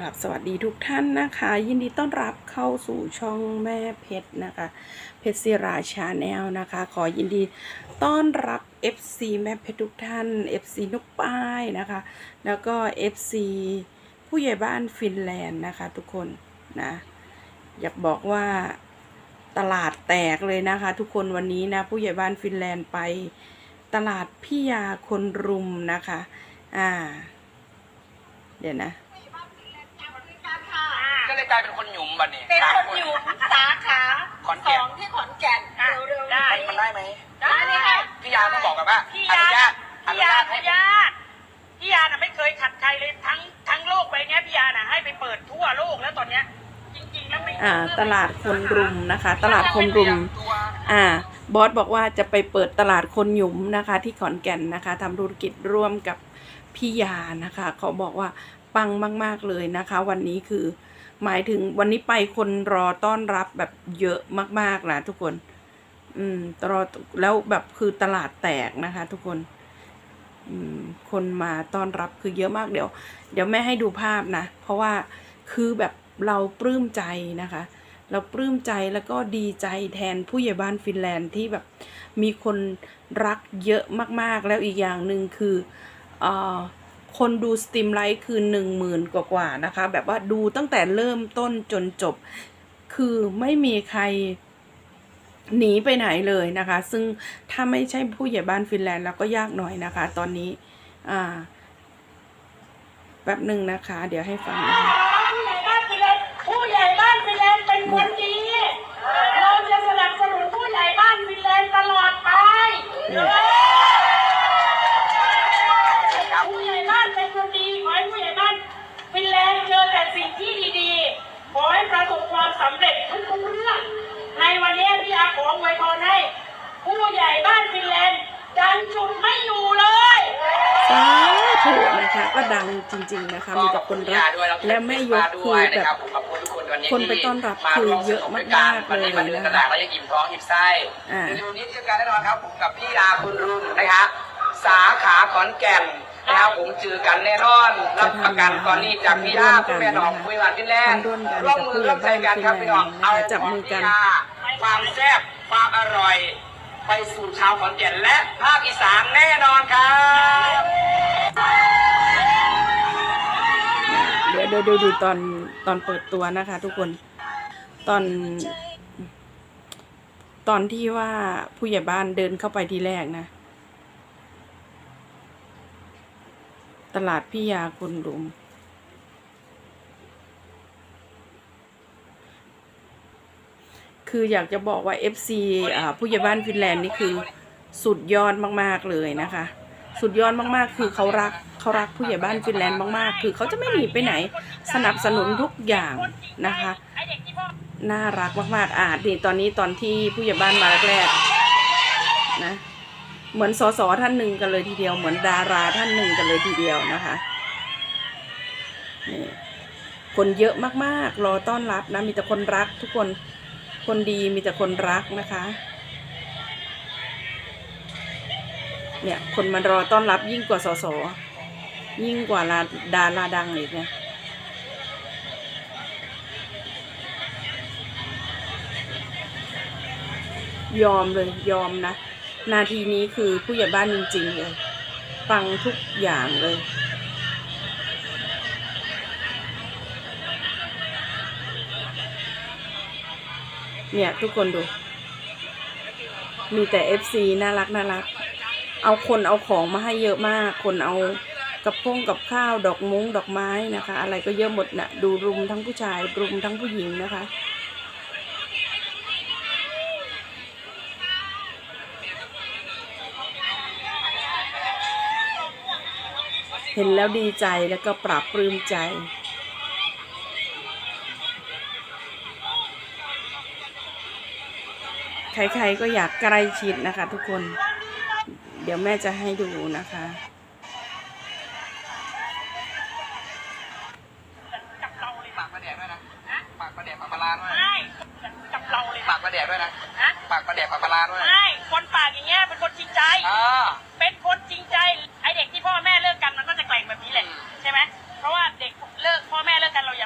กลับสวัสดีทุกท่านนะคะ ยินดีต้อนรับเข้าสู่ช่องแม่เพชรนะคะ เพชรศิราชาแนลนะคะ ขอยินดีต้อนรับ FC แม่เพชรทุกท่าน FC นุกป้ายนะคะ แล้วก็ FC ผู้ใหญ่บ้านฟินแลนด์นะคะ ทุกคนนะอยากบอกว่าตลาดแตกเลยนะคะ ทุกคนวันนี้นะ ผู้ใหญ่บ้านฟินแลนด์ไปตลาดพี่ยาคนรุมนะคะ อ่า เดี๋ยวนะ เลยกลายเป็นคนหยุมบัดนี้เป็นคนอยู่สาขาขอนแก่นสองที่ขอนแก่นเร็วๆได้นี้มันได้ไหมได้เลยค่ะพี่ยาต้องบอกกันว่าพี่อนุยาญาตอพี่นุยาญาอตให้นุญาตพี่ยาน่ะไม่เคยขัดใครเลยทั้งทั้งโลกใบเนี้ยพี่ยาน่ะให้ไปเปิดทั่วโลกแล้วตอนเนี้ยจริงๆแล้วไม่อ่า ตลาดคนรุมนะคะ ตลาดคนรุมอ่า บอสบอกว่าจะไปเปิดตลาดคนหยุมนะคะ ที่ขอนแก่นนะคะทำธุรกิจร่วมกับพี่ยานะคะ เขาบอกว่าปังมาก ๆเลยนะคะ วันนี้คือ หมายถึงวันนี้ไปคนรอต้อนรับแบบเยอะมากๆนะทุกคน อืมรอแล้วแบบคือตลาดแตกนะคะ ทุกคน อืม คนมาต้อนรับคือเยอะมากเดี๋ยว เดี๋ยวแม่ให้ดูภาพนะ เพราะว่าคือแบบเราปลื้มใจนะคะ เราปลื้มใจแล้วก็ดีใจแทนผู้ใหญ่บ้านฟินแลนด์ที่แบบมีคนรักเยอะมากๆ แล้วอีกอย่างหนึ่งคือเออ คนดูสตรีมไลท์คือหนึ่งหมื่นกว่าๆนะคะ แบบว่าดูตั้งแต่เริ่มต้นจนจบ คือไม่มีใครหนีไปไหนเลยนะคะ ซึ่งถ้าไม่ใช่ผู้ใหญ่บ้านฟินแลนด์แล้วก็ยากหน่อยนะคะ ตอนนี้ อ่า แป๊บหนึ่งนะคะ เดี๋ยวให้ฟังนะคะ ผู้ใหญ่บ้านไปเลยผู้ใหญ่บ้านไปเลยเป็นคนดี เราจะสนับสนุนผู้ใหญ่บ้านฟินแลนด์ตลอดไป เนี่ย ผู้ใหญ่บ้านเป็นคนดีขอให้ผู้ใหญ่บ้านฟินแลนด์เจอแต่สิ่งที่ดีๆ ขอให้ประสบความสำเร็จทุกๆเรื่อง ในวันนี้พี่อาขออวยพรให้ ผู้ใหญ่บ้านฟินแลนด์ดันจุดไม่อยู่เลย สาธุนะคะ ก็ดัง จริง ๆนะคะ มีแต่คนรักและแม่ยกคือแบบขอบคุณทุกคนวันนี้คนไปต้อนรับคือเยอะมากๆวันนี้เลยมาเดินนะคะตลาดแล้วยังอิ่มท้องอิ่มไส้อ่าเดี๋ยววันนี้เจอกันแน่นอนครับผมกับพี่ยาคุณรุ่งนะครับสาขาขอนแก่นนะครับผมเจอกันแน่นอน รับประกันตอนนี้จากพี่ยาคุณแม่น้องคุยหวานพี่แลนด์ร่วมกันร่วมมือร่วมใจกันครับพี่น้องกับเอาผู้ใหญ่บ้านจับมือกันความแซ่บความอร่อย ไปสู่ชาวขอนแก่นและภาคอีสานแน่นอนครับเดี๋ยวเดี๋ยวดูดูตอนตอนเปิดตัวนะคะ ทุกคนตอน ตอนที่ว่าผู้ใหญ่บ้านเดินเข้าไปทีแรกนะ ตลาดพี่ยาคนรุม คืออยากจะบอกว่า FC อ่าผู้ใหญ่บ้านฟินแลนด์นี่คือสุดยอดมาก ๆ เลยนะคะ สุดยอดมากๆ คือเขารักเขารักผู้ใหญ่บ้านฟินแลนด์มากๆ คือเขาจะไม่หนีไปไหน สนับสนุนทุกอย่างนะคะ น่ารักมากๆอ่านี่ตอนนี้ตอนที่ผู้ใหญ่บ้านมาแรกๆนะเหมือนสสท่านหนึ่งกันเลยทีเดียว เหมือนดาราท่านหนึ่งกันเลยทีเดียวนะคะนี่คนเยอะมากๆ รอต้อนรับนะ มีแต่คนรักทุกคน คนดีมีแต่คนรักนะคะ เนี่ยคนมารอต้อนรับยิ่งกว่าสสยิ่งกว่าดาดาราดังอีกนะยอมเลยยอมนะ นาทีนี้คือผู้ใหญ่บ้านจริงๆเลย ฟังทุกอย่างเลย เนี่ย ทุกคนดู มีแต่ FC น่ารักน่ารัก เอาคนเอาของมาให้เยอะมาก คนเอากับพงกับข้าวดอกมุ้งดอกไม้นะคะ อะไรก็เยอะหมดนะ่ะดูรุมทั้งผู้ชายรุมทั้งผู้หญิงนะคะเห็นแล้วดีใจแล้วก็ปรับปลื้มใจ ใครๆก็อยากใกล้ชิดนะคะทุกคน เดี๋ยวแม่จะให้ดูนะคะจับเราเลยปากประแดกด้วยนะปากประแดกปากปลาร้าด้วยไม่จับเราเลยปากประแดกด้วยนะฮะปากประแดกปากปลาร้าด้วยไม่คนปากอย่างเงี้ยเป็นคนจริงใจ อ่า เป็นคนจริงใจ ไอเด็กที่พ่อแม่เลิกกันมันก็จะแกล่งแบบนี้แหละ อืม ใช่ไหมเพราะว่าเด็กเลิกพ่อแม่เลิกกันเรา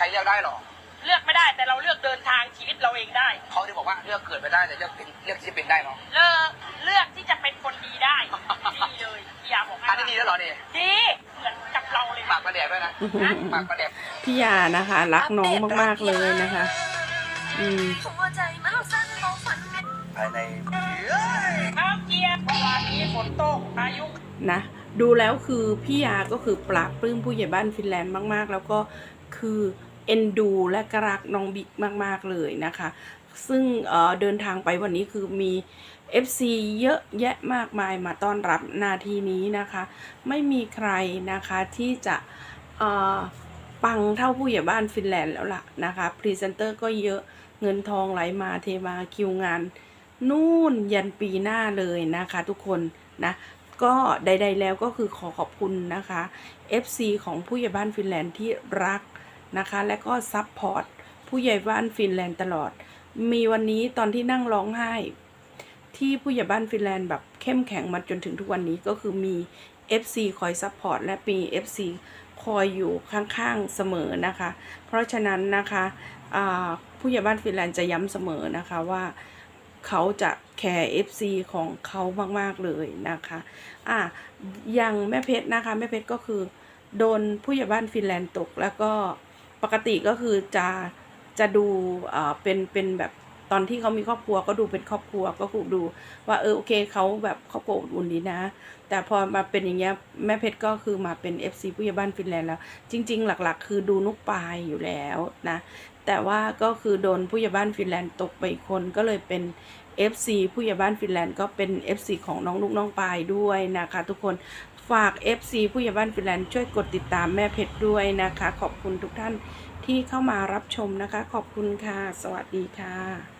ใครเลือกได้หรอก เลือกไม่ได้แต่เราเลือกเดินทางชีวิตเราเองได้ เขาที่บอก ว่าเลือกเกิดไม่ได้แต่เลือกเป็นเลือกที่จะเป็นได้เนาะเลือกเลือกที่จะเป็นคนดีได้ดีเลยพี่ยาบอกให้อันนี้ดีแล้วเหรอเนี่ยดีเหมือนกับเราเลยปากประแดกด้วยนะปากประแดกพี่ยานะคะ รักน้องมากๆเลยนะคะ อืมหัวใจมันสั้นมองฝันภายในข้าวเกียร์เมื่อวานนี้ฝนตกพายุนะดูแล้วคือพี่ยาก็คือปราบปลื้มผู้ใหญ่บ้านฟินแลนด์มาก ๆ แล้วก็คือเอ็นดูและกรักน้องบิ๊กมาก ๆ เลยนะคะ ซึ่งเเดินทางไปวันนี้คือมี FC เยอะแยะมากมายมาต้อนรับนาทีนี้นะคะ ไม่มีใครนะคะที่จะปังเท่าผู้ใหญ่บ้านฟินแลนด์แล้วล่ะนะคะพรีเซนเตอร์ก็เยอะเงินทองไหลมาเทมาคิวงาน นู่นยันปีหน้าเลยนะคะทุกคนนะก็ใด ๆ แล้วก็คือขอขอบคุณนะคะ FC ของผู้ใหญ่บ้านฟินแลนด์ที่รักนะคะ และก็ซัพพอร์ตผู้ใหญ่บ้านฟินแลนด์ตลอด มีวันนี้ตอนที่นั่งร้องไห้ ที่ผู้ใหญ่บ้านฟินแลนด์แบบเข้มแข็งมาจนถึงทุกวันนี้ก็คือมี FC คอยซัพพอร์ตและมี FC คอยอยู่ข้างๆเสมอนะคะ เพราะฉะนั้นนะคะผู้ใหญ่บ้านฟินแลนด์จะย้ำเสมอนะคะว่าเขาจะแคร์ FC ของเขามากๆเลยนะคะอะอย่างแม่เพชรนะคะแม่เพชรก็คือ โดนผู้ใหญ่บ้านฟินแลนด์ตกแล้วก็ปกติก็คือจะ จะดูเออเป็นเป็นแบบตอนที่เขามีครอบครัวก็ดูเป็นครอบครัวก็คือดู ว่าเออโอเคเขาแบบครอบครัวอุ่นดีนะ แต่พอมาเป็นอย่างเงี้ยแม่เพชรก็คือมาเป็น FC ผู้ใหญ่บ้านฟินแลนด์แล้ว จริง ๆ หลักๆ คือดูนุกปายอยู่แล้วนะ แต่ว่าก็คือโดนผู้ใหญ่บ้านฟินแลนด์ตกไปคนก็เลยเป็น FC ผู้ใหญ่บ้านฟินแลนด์ก็เป็น FC ของน้องนุกน้องปายด้วยนะคะทุกคนฝาก FC ผู้ใหญ่บ้านฟินแลนด์ช่วยกดติดตามแม่เพชรด้วยนะคะ ขอบคุณทุกท่าน ที่เข้ามารับชมนะคะ ขอบคุณค่ะ สวัสดีค่ะ